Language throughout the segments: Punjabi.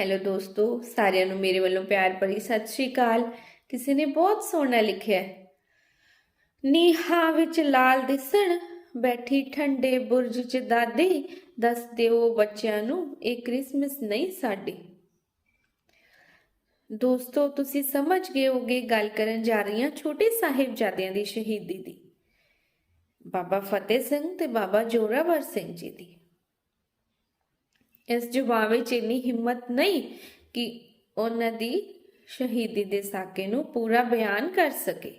ਹੈਲੋ ਦੋਸਤੋ, ਸਾਰਿਆਂ ਨੂੰ ਮੇਰੇ ਵੱਲੋਂ ਪਿਆਰ ਭਰੀ ਸਤਿ ਸ਼੍ਰੀ ਅਕਾਲ। ਕਿਸੇ ਨੇ ਬਹੁਤ ਸੋਹਣਾ ਲਿਖਿਆ ਹੈ। ਨੀਹਾਂ ਵਿੱਚ ਲਾਲ ਦਿਸਣ, ਬੈਠੀ ਠੰਡੇ ਬੁਰਜ 'ਚ ਦਾਦੀ, ਦੱਸ ਦਿਓ ਬੱਚਿਆਂ ਨੂੰ ਇਹ ਕ੍ਰਿਸਮਸ ਨਹੀਂ ਸਾਡੀ। ਦੋਸਤੋ, ਤੁਸੀਂ ਸਮਝ ਗਏ ਹੋਗੇ ਗੱਲ ਕਰਨ ਜਾ ਰਹੀ ਹਾਂ ਛੋਟੇ ਸਾਹਿਬਜ਼ਾਦਿਆਂ ਦੀ ਸ਼ਹੀਦੀ ਦੀ। ਬਾਬਾ ਫਤਿਹ ਸਿੰਘ ਤੇ ਬਾਬਾ ਜੋਰਾਵਰ ਸਿੰਘ ਜੀ ਦੀ। ਇਸ ਜਵਾਬ ਵਿੱਚ ਇੰਨੀ ਹਿੰਮਤ ਨਹੀਂ ਕਿ ਉਹਨਾਂ ਦੀ ਸ਼ਹੀਦੀ ਦੇ ਸਾਕੇ ਨੂੰ ਪੂਰਾ ਬਿਆਨ ਕਰ ਸਕੇ।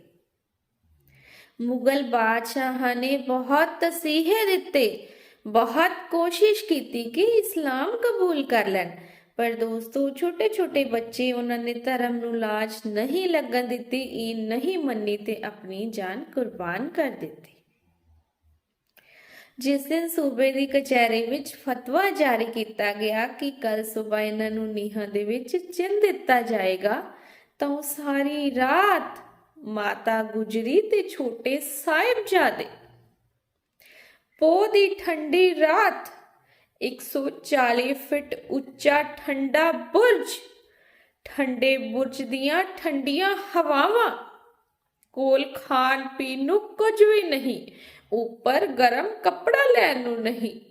ਮੁਗਲ ਬਾਦਸ਼ਾਹਾਂ ਨੇ ਬਹੁਤ ਤਸੀਹੇ ਦਿੱਤੇ, ਬਹੁਤ ਕੋਸ਼ਿਸ਼ ਕੀਤੀ ਕਿ ਇਸਲਾਮ ਕਬੂਲ ਕਰ ਲੈਣ, ਪਰ ਦੋਸਤੋ ਛੋਟੇ ਛੋਟੇ ਬੱਚੇ ਉਹਨਾਂ ਨੇ ਧਰਮ ਨੂੰ ਲਾਜ ਨਹੀਂ ਲੱਗਣ ਦਿੱਤੀ, ਇਹ ਨਹੀਂ ਮੰਨੀ ਤੇ ਆਪਣੀ ਜਾਨ ਕੁਰਬਾਨ ਕਰ ਦਿੱਤੀ। ਜਿਸ ਦਿਨ ਸੂਬੇ ਦੀ ਕਚਹਿਰੀ ਵਿੱਚ ਫਤਵਾ ਜਾਰੀ ਕੀਤਾ ਗਿਆ ਕਿ ਕੱਲ ਸਵੇਰ ਇਹਨਾਂ ਨੂੰ ਨੀਹਾਂ ਦੇ ਵਿੱਚ ਚਿਣ ਦਿੱਤਾ ਜਾਏਗਾ, ਤਾਂ ਉਹ ਸਾਰੀ ਰਾਤ ਮਾਤਾ ਗੁਜਰੀ ਤੇ ਛੋਟੇ ਸਾਹਿਬਜ਼ਾਦੇ। ਪੋ ਦੀ ਠੰਡੀ ਰਾਤ 140 ਫਿਟ ਉੱਚਾ ਠੰਡਾ ਬੁਰਜ, ਠੰਡੇ ਬੁਰਜ ਦੀਆਂ ਠੰਡੀਆਂ ਹਵਾਵਾਂ ਕੋਲ ਖਾਣ ਪੀਣ ਨੂੰ ਕੁਝ ਵੀ ਨਹੀਂ, ਉੱਪਰ ਗਰਮ ਕੱਪੜਾ ਲੈਣ ਨੂੰ ਨਹੀਂ।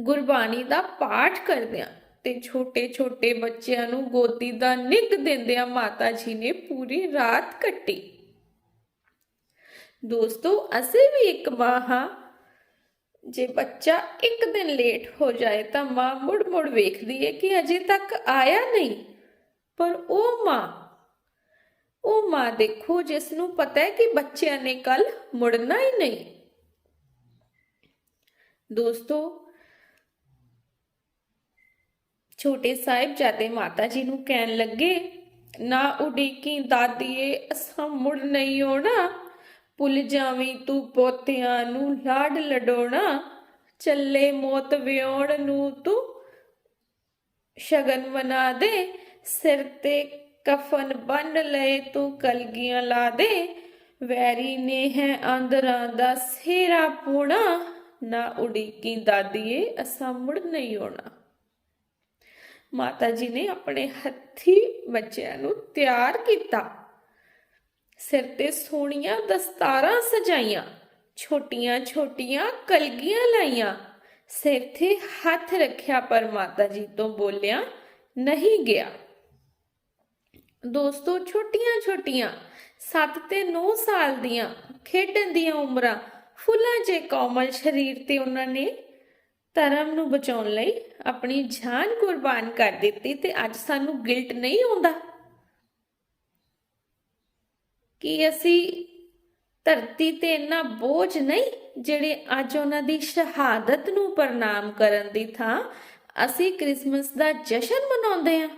ਗੁਰਬਾਣੀ ਦਾ ਪਾਠ ਕਰਦਿਆਂ ਤੇ ਛੋਟੇ ਛੋਟੇ ਬੱਚਿਆਂ ਨੂੰ ਗੋਦੀ ਦਾ ਨਿੱਘ ਦਿੰਦਿਆਂ ਮਾਤਾ ਜੀ ਨੇ ਪੂਰੀ ਰਾਤ ਕੱਟੀ। ਦੋਸਤੋ, ਅਸੀਂ ਵੀ ਇੱਕ ਮਾਂ ਹਾਂ। ਜੇ ਬੱਚਾ ਇੱਕ ਦਿਨ ਲੇਟ ਹੋ ਜਾਏ ਤਾਂ ਮਾਂ ਮੁੜ ਮੁੜ ਵੇਖਦੀ ਹੈ ਕਿ ਅਜੇ ਤੱਕ ਆਇਆ ਨਹੀਂ। ਪਰ ਉਹ ਮਾਂ ਉਹ ਮਾਂ ਦੇਖੋ ਜਿਸ ਨੂੰ ਪਤਾ ਹੈ ਕਿ ਬੱਚਿਆਂ ਨੇ ਕੱਲ ਮੁੜਨਾ ਹੀ ਨਹੀਂ। ਦੋਸਤੋ, ਛੋਟੇ ਸਾਹਿਬ ਜਾਦੇ ਮਾਤਾ ਜੀ ਨੂੰ ਕਹਿਣ ਲੱਗੇ, ਨਾ ਉਡੀਕੀ ਦਾਦੀਏ, ਅਸਾਂ ਮੁੜ ਨਹੀਂ ਆਉਣਾ। ਭੁੱਲ ਜਾਵੀਂ ਤੂੰ ਪੋਤਿਆਂ ਨੂੰ ਲਾਡ ਲਡੋਣਾ ਚੱਲੇ ਮੌਤ ਵਿਆਉਣ ਨੂੰ ਤੂੰ ਸ਼ਗਨ ਬਣਾ ਦੇ, ਸਿਰ ਤੇ ਕਫਨ ਬੰਨ ਲਏ, ਤੂੰ ਕਲਗੀਆਂ ਲਾ ਦੇ। ਵੈਰੀ ਨੇ ਹੈ ਆਂਦਰਾਂ ਦਾ ਸੇਰਾ ਪੂਣਾ। ਨਾ ਉਡੀਕੀ ਦਾਦੀਏ, ਅਸਾਂ ਮੁੜ ਨਹੀਂ ਆਉਣਾ। ਮਾਤਾ ਜੀ ਨੇ ਆਪਣੇ ਹੱਥੀ ਬੱਚਿਆਂ ਨੂੰ ਤਿਆਰ ਕੀਤਾ। ਸਿਰ ਤੇ ਸੋਹਣੀਆਂ ਦਸਤਾਰਾਂ ਸਜਾਈਆਂ, ਛੋਟੀਆਂ ਛੋਟੀਆਂ ਕਲਗੀਆਂ ਲਾਈਆਂ। ਸਿਰ ਤੇ ਹੱਥ ਰੱਖਿਆ ਪਰ ਮਾਤਾ ਜੀ ਤੋਂ ਬੋਲਿਆ, ਨਹੀਂ ਗਿਆ। ਦੋਸਤੋ, ਛੋਟੀਆਂ ਛੋਟੀਆਂ 7 ਤੇ 9 ਸਾਲ ਦੀਆਂ ਖੇਡਣ ਦੀਆਂ ਉਮਰਾਂ, ਫੁੱਲਾਂ ਜੇ ਕੋਮਲ ਸਰੀਰ ਤੇ ਉਹਨਾਂ ਨੇ ਧਰਮ ਨੂੰ ਬਚਾਉਣ ਲਈ ਆਪਣੀ ਜਾਨ ਕੁਰਬਾਨ ਕਰ ਦਿੱਤੀ ਤੇ ਅੱਜ ਸਾਨੂੰ ਗਿਲਟ ਨਹੀਂ ਆਉਂਦਾ। ਕਿ ਅਸੀਂ ਧਰਤੀ ਤੇ ਇੰਨਾ ਬੋਝ ਨਹੀਂ ਜਿਹੜੇ ਅੱਜ ਉਹਨਾਂ ਦੀ ਸ਼ਹਾਦਤ ਨੂੰ ਪ੍ਰਣਾਮ ਕਰਨ ਦੀ ਥਾਂ ਅਸੀਂ ਕ੍ਰਿਸਮਸ ਦਾ ਜਸ਼ਨ ਮਨਾਉਂਦੇ ਹਾਂ?